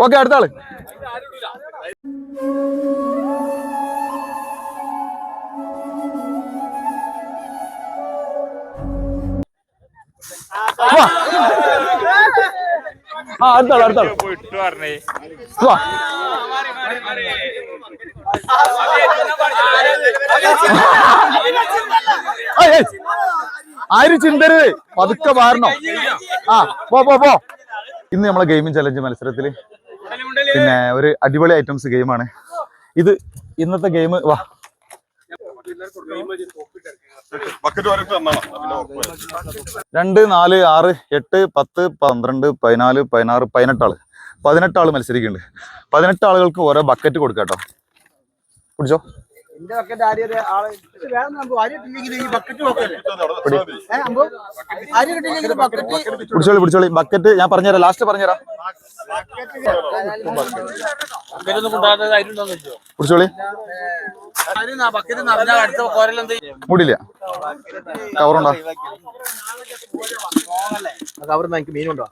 Okay അടുത്ത ആൾ. വാ. ആ. ആരും ചിന്തരുത്? പതുക്കെ മാറണം ആ പോ പോ പോ. ഇന്ന് നമ്മളെ ഗെയിമിംഗ് ചലഞ്ച് മത്സരത്തിൽ പിന്നെ ഒരു അടിപൊളി ഐറ്റംസ് ഗെയിമാണ് ഇത് ഇന്നത്തെ ഗെയിം വാ. രണ്ട് നാല് ആറ് എട്ട് പത്ത് പന്ത്രണ്ട് പതിനാല് പതിനാറ് പതിനെട്ടാൾ. പതിനെട്ടാൾ മത്സരിക്കുന്നുണ്ട്. പതിനെട്ട് ആളുകൾക്ക് ഓരോ ബക്കറ്റ് കൊടുക്കാം കേട്ടോ കുടിച്ചോ? എന്റെ ബക്കറ്റ് ആരും ആൾ ഇത് വേണം നമുക്ക് ആരും ഇട്ടില്ലെങ്കിൽ ഈ ബക്കറ്റ് നോക്കല്ലേ ഏ അമ്പോ? ആരും കിട്ടില്ലെങ്കിൽ ബക്കറ്റ് പിടിച്ചോളി പിടിച്ചോളി. ബക്കറ്റ് ഞാൻ പറഞ്ഞുതരാം. ലാസ്റ്റ് പറഞ്ഞുതരാം. പിടിച്ചോളി. ബക്കറ്റ് നിറഞ്ഞാൽ അടുത്ത കോരലെന്ത് മൂടില്ല കവറുണ്ടോ അവിടെ എനിക്ക് മീനുണ്ടോ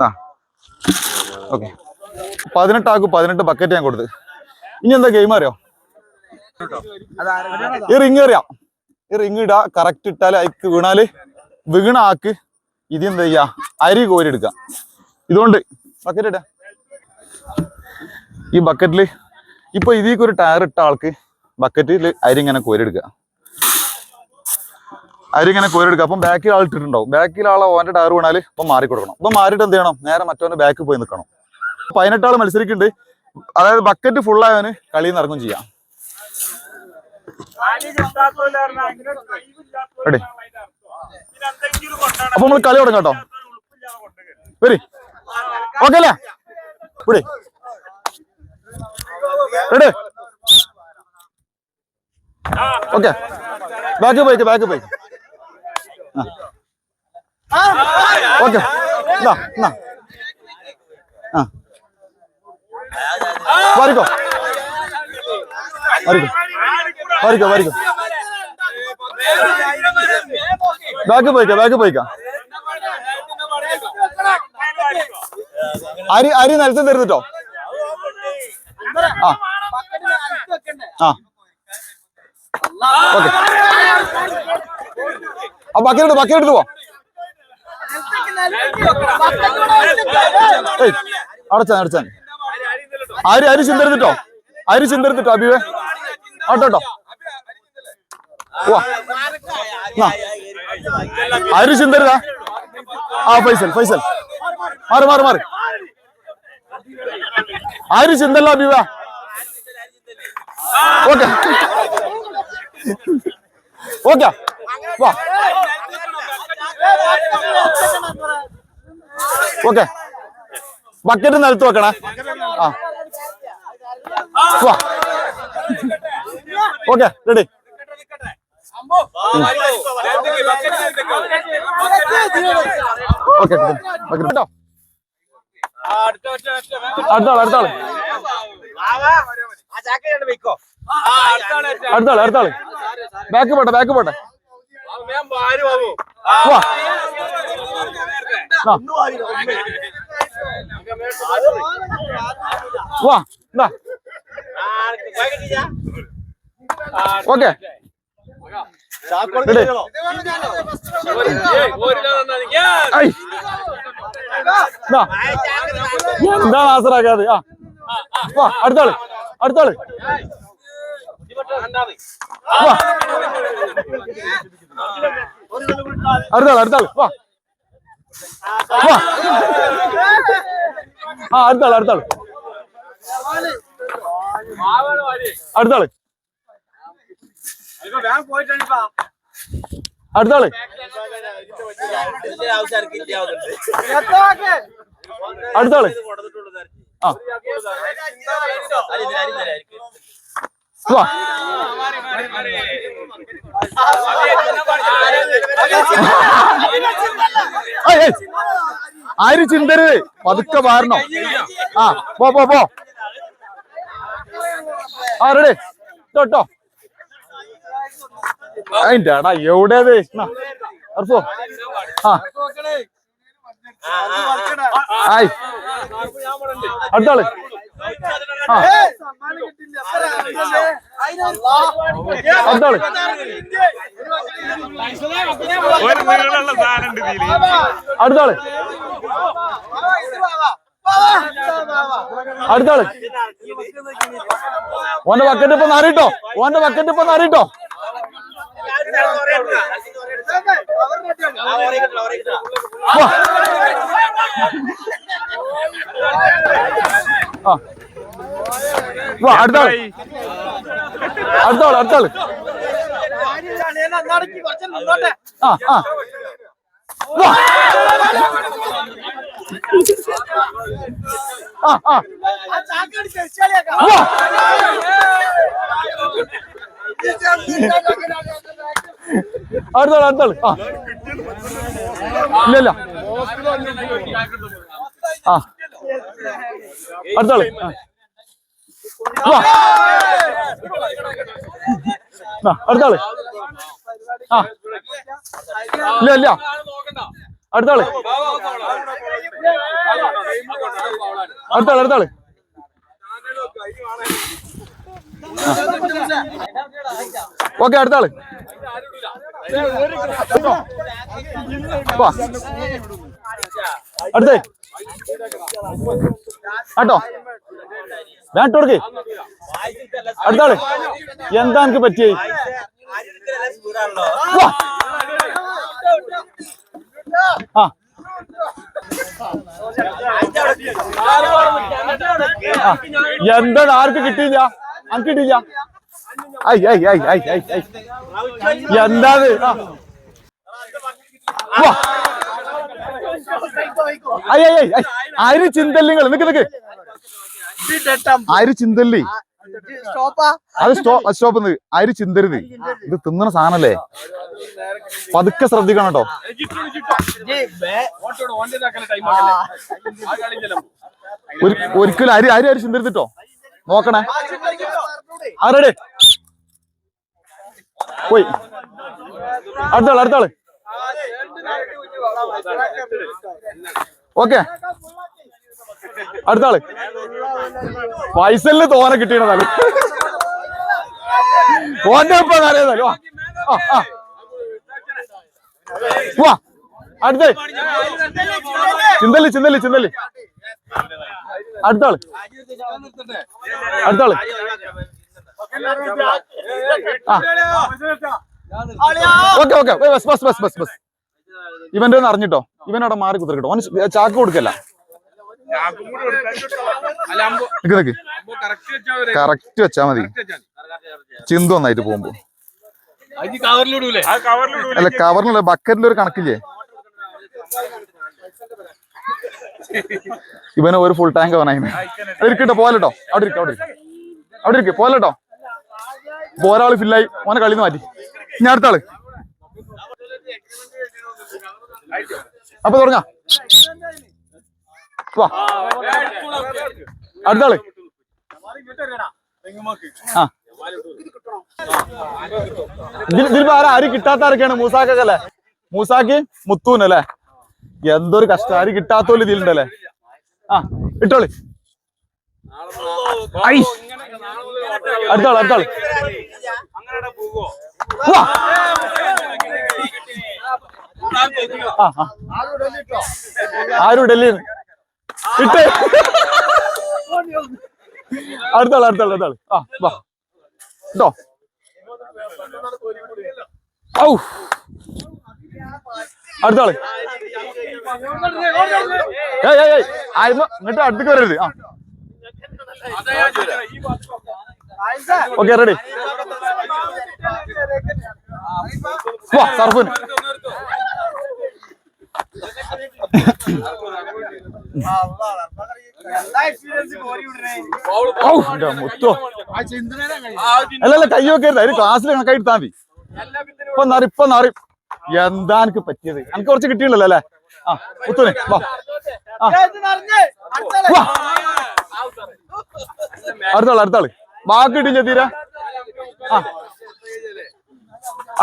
ആ. ഓക്കെ പതിനെട്ട് ആക്കും പതിനെട്ട് ബക്കറ്റ് ഞാൻ കൊടുത്ത്. ഇനി എന്താ ഗെയിം അറിയോ? ഈ റിങ് അറിയാം. ഈ റിങ് ഇടാ കറക്റ്റ് ഇട്ടാൽ അയക്ക് വീണാൽ വീണ ആക്ക് ഇത് എന്താ ചെയ്യാ? അരി കോരി എടുക്കാം. ഇതുകൊണ്ട് ബക്കറ്റ് ഇടാ. ഈ ബക്കറ്റിൽ ഇപ്പൊ ഇതിക്ക് ഒരു ടയർ ഇട്ട ആൾക്ക് ബക്കറ്റിൽ അരി ഇങ്ങനെ കോരി എടുക്കുക അരി ഇങ്ങനെ കോരി എടുക്കുക അപ്പം ബാക്കിൽ ആൾ ഇട്ടിട്ടുണ്ടാവും. ബാക്കിൽ ആളെ ഓന്റെ ടയർ വീണാൽ ഇപ്പം മാറി കൊടുക്കണം. ഇപ്പം മാറിയിട്ട് എന്ത് ചെയ്യണം? നേരെ മറ്റവന്റെ ബാക്കിൽ പോയി നിൽക്കണം പതിനെട്ടാൾ മത്സരിക്കുന്നുണ്ട്. അതായത് ബക്കറ്റ് ഫുൾ ആയവന് കളിയിൽ നിന്ന് ഇറങ്ങും ചെയ്യാം. അപ്പൊ നമ്മൾ കളി തുടങ്ങാം കേട്ടോ. ഓക്കെ അല്ലേ? റെഡി. ഓക്കെ ബാക്ക് പോയിക്ക് ബാക്ക് പോയിക്ക് ഓക്കെ എന്നാ ആ. വരിക്കോ വരിക്കോ വരിക്കോ വരിക്കോ ബാക്ക് പോയിക്ക ബാക്ക് പോയിക്ക. അരി അരി നിലത്ത് തരുന്നിട്ടോ? ആ. ഓക്കെ. ആ ബക്കറ്റ് ബക്കറ്റ് എടുത്ത് പോ അടച്ചാൻ അടച്ചാൻ ആര് ആര് ചിന്തരുത്തിട്ടോ ആര് ചിന്തരുത്തിട്ടോ അബിവേ? ആട്ടോട്ടോ. ആര് ചിന്തരുതാ? ആ ഫൈസൽ ഫൈസൽ. മാറി മാറി മാറി. ആര് ചിന്തല്ല അബിവ? ഓക്കെ. ഓക്കെ. വാ. ഓക്കെ. ബക്കറ്റ് നിലത്ത് വെക്കണേ. ആ. ഓക്കെ റെഡി ഓക്കെ കേട്ടോ? അടുത്താൾ അടുത്താൾ. അടുത്ത ആൾ അടുത്ത ആൾ ബാക്ക് പോട്ടെ. ബാക്ക് പോട്ടെ വാ. വാ. ഓക്കെ. എന്താണ് നാസറാക്കാതെ ആ. വാ അടുത്താൾ. അടുത്താൾ. അടുത്താൾ അടുത്താൾ. വാ. ആ അടുത്താൾ അടുത്താൾ. അടുത്താൾ. അടുത്താൾ. അടുത്താൾ. ആ. ആരും ചിന്തരുത് പതുക്കെ മാറണം ആ പോ പോ പോ. ആ റെഡി. കേട്ടോ അതിന്റെ എവിടേത് അർഫോ. ആ. ആയി. അടുത്താൾ. ആ. അടുത്താൾ. ഒരു അടുത്താൾ. ഓന്റെ ബക്കറ്റ് ഇപ്പൊ നാറിട്ടോ ഓന്റെ ബക്കറ്റ് ഇപ്പൊ നാറിട്ടോ അടുത്താൾ. അടുത്താൾ അടുത്താൾ. ആ ആ. അടുത്താൾ അടുത്താൾ ആ ഇല്ല ഇല്ല ആ അടുത്താൾ. വാ. അടുത്താൾ ആ ഇല്ല ഇല്ല അടുത്താൾ അടുത്താൾ അടുത്താൾ. ഓക്കെ അടുത്താൾ. അടുത്തേ. ട്ടോ വേണ്ട കൊടുക്ക്. അടുത്താൾ. എന്താ എനിക്ക് പറ്റിയേ? ആ. എന്താണ്? ആർക്ക് കിട്ടിയില്ല? അനക്ക് കിട്ടിയില്ല? ഐ ഐ ഐ ഐ ഐ ഐ. എന്താണ്. ഐ ഐ ഐ ആര് ചിന്തല്ലിങ്ങൾ. നിക്ക് നിക്ക്. ആര് ചിന്തല്ലി. അത് സ്റ്റോപ്പ് സ്റ്റോപ്പ് ആര് ചിന്തരുത്. ഇത് തിന്നണ സാധനല്ലേ? പതുക്കെ ശ്രദ്ധിക്കണം കേട്ടോ. ഒരു- ഒരിക്കലും അരി അരി അരി ചിന്തരുത്തിട്ടോ നോക്കണേ. ആരടെ പോയി. അടുത്താൾ അടുത്താൾ ഓക്കെ. അടുത്താൾ പൈസൽ തോന കിട്ടിയതാണ്. ഓന്റെ ഇപ്പൊ അറിയാതല്ലോ ആ ആ. വാ അടുത്ത ചിന്തൽ ചിന്തൽ ചിന്തൽ. അടുത്താൾ അടുത്താൾ ആ. ഓക്കെ ഓക്കെ ബസ് ബസ് ബസ് ബസ് ബസ്. ഇവന്റെ ഒന്ന് അറിഞ്ഞിട്ടോ? ഇവനവിടെ മാറി കുത്തിരിക്കട്ടോ. ഓന് ചാക്ക് കൊടുക്കല്ല. കറക്റ്റ് വെച്ചാ മതി. ചിന്ത ഒന്നായിട്ട് പോകുമ്പോ. അല്ല കവറിനുള്ള ബക്കറ്റിൽ ഒരു കണക്കില്ലേ? ഇവന് ഒരു ഫുൾ ടാങ്ക് അവനായിരുന്നു ഇരിക്കട്ടോ പോലട്ടോ അവിടെ ഇരിക്കും അവിടെ ഇരിക്കും. അവിടെ ഇരിക്കും പോലട്ടോ ഇപ്പൊ ഒരാൾ ഫില്ലായി ഓനെ കളിന്ന് മാറ്റി. ഞാൻ അടുത്ത ആൾ. അപ്പൊ തുടങ്ങാ വാ. അടുത്ത ആൾ. ആ. ഇതിൽ ഇതിലിപ്പോ ആരാ? ആരും കിട്ടാത്ത ആരൊക്കെയാണ് മൂസാക്കൊക്കെ അല്ലേ? മൂസാക്ക് മുത്തൂനല്ലേ എന്തൊരു കഷ്ടം. ആരും കിട്ടാത്തോൽ ഇതിലുണ്ടല്ലേ? ആ ഇട്ടോളി. അടുത്തോളി അടുത്താൾ. ആരും ഡൽഹി ഇട്ട്. അടുത്താൾ അടുത്താൾ അടുത്താൾ. ആ വാ. കേട്ടോ ഔ അടുത്ത ആൾ ആയിരുന്നു ഇങ്ങോട്ട് അടുത്തേക്ക് വരരുത് ആ ഓക്കെ റെഡി വാ സർഫിന് മുത്തോ അല്ലല്ല കൈ വെക്കരുത് അതിന് ക്ലാസ്സിൽ കണക്കായി എടുത്താൽ മതി. ഇപ്പൊ നാറി ഇപ്പൊ നാറി. എന്താ എനിക്ക് പറ്റിയത്? എനിക്ക് കുറച്ച് കിട്ടിയുള്ളല്ലോ അല്ലേ? ആ വാ. വാ. അടുത്താൾ അടുത്താൾ. ബാക്കി കിട്ടിയില്ല തീരെ ആ.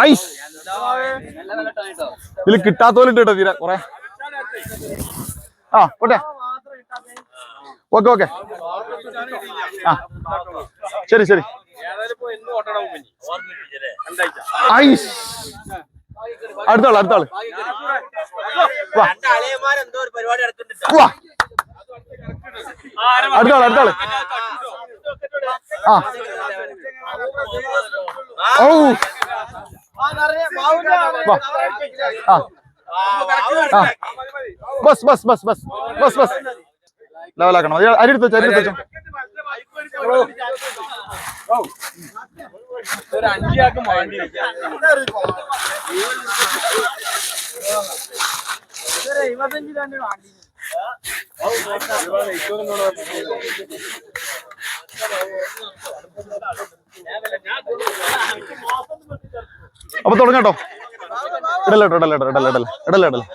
ഐസ്. ഇതിൽ കിട്ടാത്തോലുണ്ട് കേട്ടോ തീരാ. കൊറേ. ആ പോട്ടെ. Okay okay. ആ. ശരി ശരി. ഐസ്. അടുത്താൾ അടുത്താൾ. അടുത്താൾ അടുത്താൾ. ആ. ഓ ആ. Bus bus bus bus. Bus bus. ലെവലാക്കണം? അത് അരി അരിടുത്ത് വെച്ചോ അരി എടുത്ത് വെച്ചോ. ഒരു അഞ്ചാക്ക് മാണ്ടി അപ്പൊ തുടങ്ങട്ടോ. ഇടല്ലോ ഇടല്ലോ ഇടല്ലോ ഇടല്ലോ ഇടല്ലോ ഇടല്ലോ ഇടല്ലോ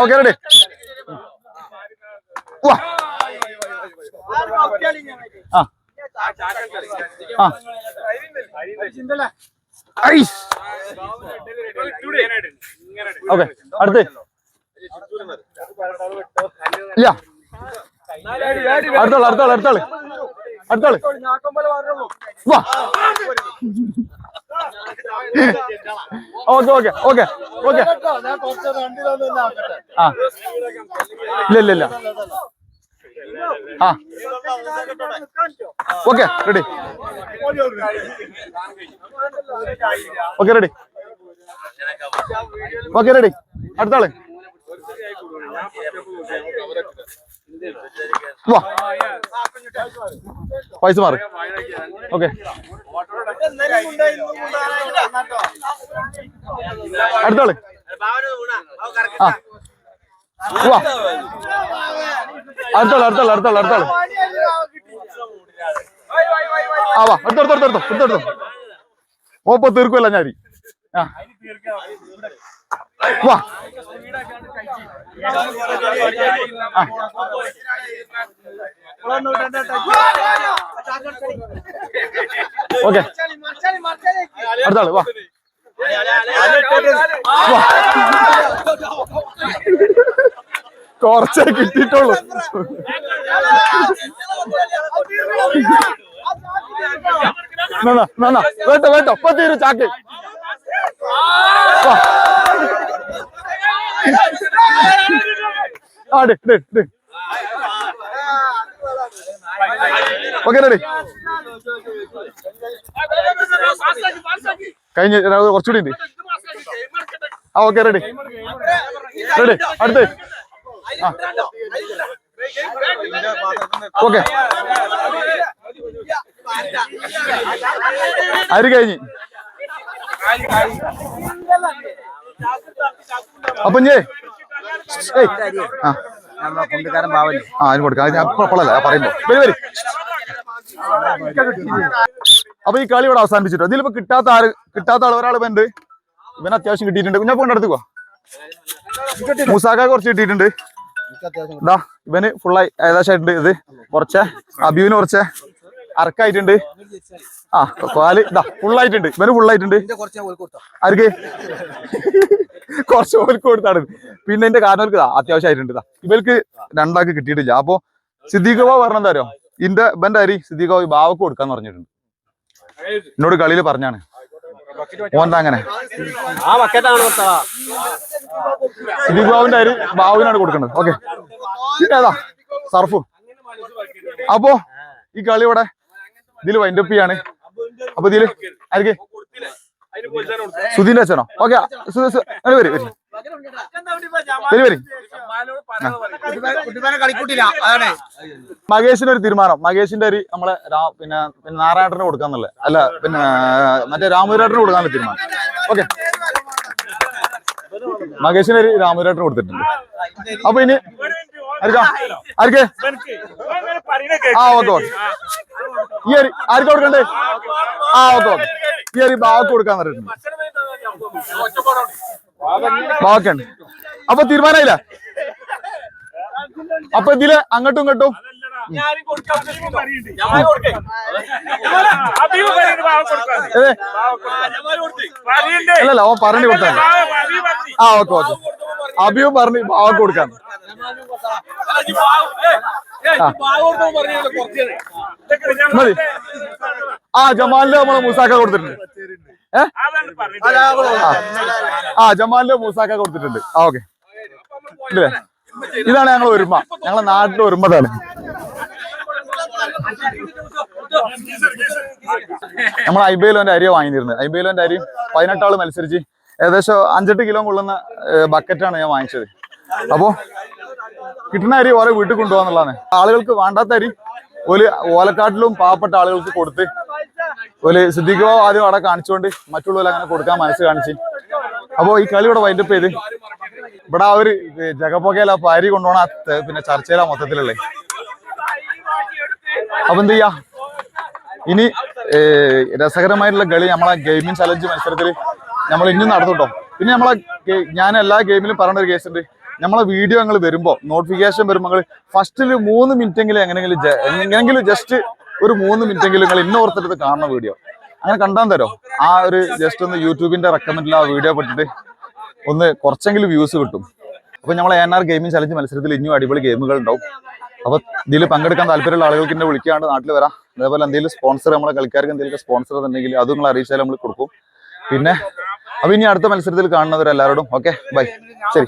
ഓക്കെ റെഡി. ഓക്കെ അടുത്ത്. ഇല്ല. അടുത്താൾ അടുത്താൾ അടുത്താൾ. Okay okay okay okay. ആ. ഇല്ല ഇല്ല ഇല്ല. ആ. Okay ready okay ready okay ready അടുത്താൾ വാ. പൈസ മാറി. ഓക്കെ അടുത്താളെ ആ. അടുത്താൾ അടുത്താൾ അടുത്താൾ അടുത്താൾ. ആ വാ. എടുത്തോ എടുത്തോ എടുത്തോ എടുത്തോ. എടുത്തോ ഓപ്പോ തീർക്കുമല്ല ഞാൻ വാ. ഓക്കെ. അടുത്താൾ വാ. വാ. കുറച്ചേ കിട്ടിയിട്ടുള്ളൂ. വേട്ടോ വേട്ടോ. ഇപ്പൊ തീരു ചാക്ക്. ആ ഡേ ഡേ ഡേ ഓക്കെ റെഡി. കഴിഞ്ഞ് കുറച്ചുകൂടി ഉണ്ട്. ആ ഓക്കെ റെഡി. റെഡി അടുത്ത്. ഓക്കെ. അരി കഴിഞ്ഞ്. ആ. അപ്പൊ ഈ കളി ഇവിടെ അവസാനിപ്പിച്ചിട്ടു? ഇതിലിപ്പോ കിട്ടാത്ത ആൾ കിട്ടാത്ത ആൾ ഒരാൾ ഇവൻ ഇവൻ അത്യാവശ്യം കിട്ടിയിട്ടുണ്ട്. കുഞ്ഞാ കൊണ്ട് മുസാക്ക കുറച്ച് കിട്ടിയിട്ടുണ്ട്. ഇതാ ഇവന് ഫുള്ളായി ഏകദേശമായിട്ടുണ്ട് ഇത്. കുറച്ച് അബിയുവിന് കുറച്ച് അറക്കായിട്ടുണ്ട്. ആ കാൽ ഇതാ ഫുള്ളായിട്ടുണ്ട് ഇവന് ഫുള്ളായിട്ടുണ്ട് ആർക്ക്? കുറച്ച് ഓൽക്ക് കൊടുത്താണ്. പിന്നെ എന്റെ കാരണവർക്ക് ഇതാ അത്യാവശ്യമായിട്ടുണ്ട് ഇതാ ഇവർക്ക് രണ്ടാൾക്ക് കിട്ടിയിട്ടില്ല. അപ്പൊ സിദ്ദീഖബ പറഞ്ഞ എന്താ അറിയോ? ഇന്റെ ഇവന്റെ അരി സിദ്ദീഖബ ബാവക്ക് കൊടുക്കാന്ന് പറഞ്ഞിട്ടുണ്ട്. എന്നോട് കളിയിൽ പറഞ്ഞാണ്. ഓന്താ അങ്ങനെ? സിദ്ദീഖ് ബാബുവിന്റെ അരി ബാബുവിനാണ് കൊടുക്കേണ്ടത് ഓക്കെ. പിന്നെ ഏതാ? സർഫും. അപ്പോ ഈ കളി ഇവിടെ ഇതിൽ വൈൻഡപ്പ് ചെയ്യാണ്. അപ്പൊ ഇതിൽ ആർക്ക്? സുധീന്റെ അച്ഛനോ? ഓക്കെ. വരും വരും. വരും വരി. ഒരു തീരുമാനം. മകേഷിന്റെ ഒരു നമ്മളെ പിന്നെ നാരായണന് കൊടുക്കാന്നുള്ളത്. അല്ല പിന്നെ മറ്റേ രാമപുരാട്ടന് കൊടുക്കാനുള്ള തീരുമാനം. ഓക്കെ. മകേഷിന് ഒരു രാമപുരാട്ടന് കൊടുത്തിട്ടുണ്ട്. അപ്പൊ ഇനി ആർക്കാ? ആ ഓക്കെ ഓക്കെ. ഈ അരി ആർക്ക് കൊടുക്കണ്ടേ? ആ ഓക്കെ ഓക്കെ. ഈ അരി ബാവക്ക് കൊടുക്കാൻ പറഞ്ഞിട്ടുണ്ട്. അപ്പൊ തീരുമാനമായില്ല? അപ്പൊ ഇതിൽ അങ്ങോട്ടും ഇങ്ങോട്ടും? അല്ലല്ല ഓ പറഞ്ഞു കൊടുത്താൽ ആ ഓക്കെ ഓക്കെ അഭിയും പറഞ്ഞു പാവം കൊടുക്കാൻ. മതി. ആ ജമാലിന്റെ നമ്മളെ മൂസാക്ക കൊടുത്തിട്ടുണ്ട്. ആ. ജമാലിന്റെ മൂസാക്ക കൊടുത്തിട്ടുണ്ട്. ആ ഓക്കെ. ഇല്ലേ? ഇതാണ് ഞങ്ങൾ ഒരുമ. ഞങ്ങളെ നാട്ടിലെ ഒരുമതാണ് നമ്മൾ അയ്ബയിലോന്റെ അരിയ വാങ്ങിയിരുന്നത്. അയ്ബയിലോന്റെ അരി പതിനെട്ടാൾ മത്സരിച്ച് ഏകദേശം അഞ്ചെട്ട് കിലോ കൊള്ളുന്ന ബക്കറ്റാണ് ഞാൻ വാങ്ങിച്ചത്. അപ്പോൾ കിട്ടുന്ന അരി ഓരോ വീട്ടിൽ കൊണ്ടുപോകാന്നുള്ളതാണ്. ആളുകൾക്ക് വേണ്ടാത്ത അരി ഒരു ഓലക്കാട്ടിലും പാവപ്പെട്ട ആളുകൾക്ക് കൊടുത്ത് ഒരു സിദ്ദിഖോ ആദ്യം അവിടെ കാണിച്ചുകൊണ്ട് മറ്റുള്ളവരെ അങ്ങനെ കൊടുക്കാൻ മനസ്സ് കാണിച്ച്. അപ്പോൾ ഈ കളി ഇവിടെ വൈൻഡപ്പ് ചെയ്ത് ഇവിടെ ആ ഒരു അപ്പൊ അരി കൊണ്ടുപോണ പിന്നെ ചർച്ചയിലാ മൊത്തത്തിലല്ലേ അപ്പൊ എന്ത് ചെയ്യാ? ഇനി രസകരമായിട്ടുള്ള കളി നമ്മളെ ഗെയിമിംഗ് ചലഞ്ച് മത്സരത്തിൽ നമ്മൾ ഇനിയും നടത്തുട്ടോ പിന്നെ നമ്മളെ ഞാൻ എല്ലാ ഗെയിമിലും പറയുന്ന ഒരു കേസ് ഉണ്ട്. നമ്മളെ വീഡിയോ ഞങ്ങൾ വരുമ്പോൾ നോട്ടിഫിക്കേഷൻ വരുമ്പോൾ നിങ്ങൾ ഫസ്റ്റിൽ മൂന്ന് മിനിറ്റ് എങ്കിലും എങ്ങനെയെങ്കിലും എങ്ങനെയെങ്കിലും ജസ്റ്റ് ഒരു മൂന്ന് മിനിറ്റ് എങ്കിലും നിങ്ങൾ ഇന്ന ഓർത്തെടുത്ത് കാണുന്ന വീഡിയോ അങ്ങനെ കണ്ടാൻ തരോ? ആ ഒരു ജസ്റ്റ് ഒന്ന് യൂട്യൂബിന്റെ റെക്കമെൻഡിൽ ആ വീഡിയോ പെട്ടിട്ട് ഒന്ന് കുറച്ചെങ്കിലും വ്യൂസ് കിട്ടും. അപ്പൊ നമ്മളെ എൻ ആർ ഗെയിമിംഗ് ചലഞ്ച് മത്സരത്തിൽ ഇനിയും അടിപൊളി ഗെയിമുകൾ ഉണ്ടാവും. അപ്പൊ ഇതിൽ പങ്കെടുക്കാൻ താല്പര്യമുള്ള ആളുകൾക്ക് എന്നെ വിളിക്കാണ്ട് നാട്ടിൽ വരാം. അതേപോലെ എന്തെങ്കിലും സ്പോൺസർ നമ്മളെ കളിക്കാർക്ക് എന്തെങ്കിലും സ്പോൺസർ ഉണ്ടെങ്കിൽ അതും നിങ്ങൾ അറിയിച്ചാൽ നമ്മൾ കൊടുക്കും. പിന്നെ അപ്പൊ ഇനി അടുത്ത മത്സരത്തിൽ കാണുന്നവരെല്ലാവരോടും ഓക്കെ ബൈ ശരി.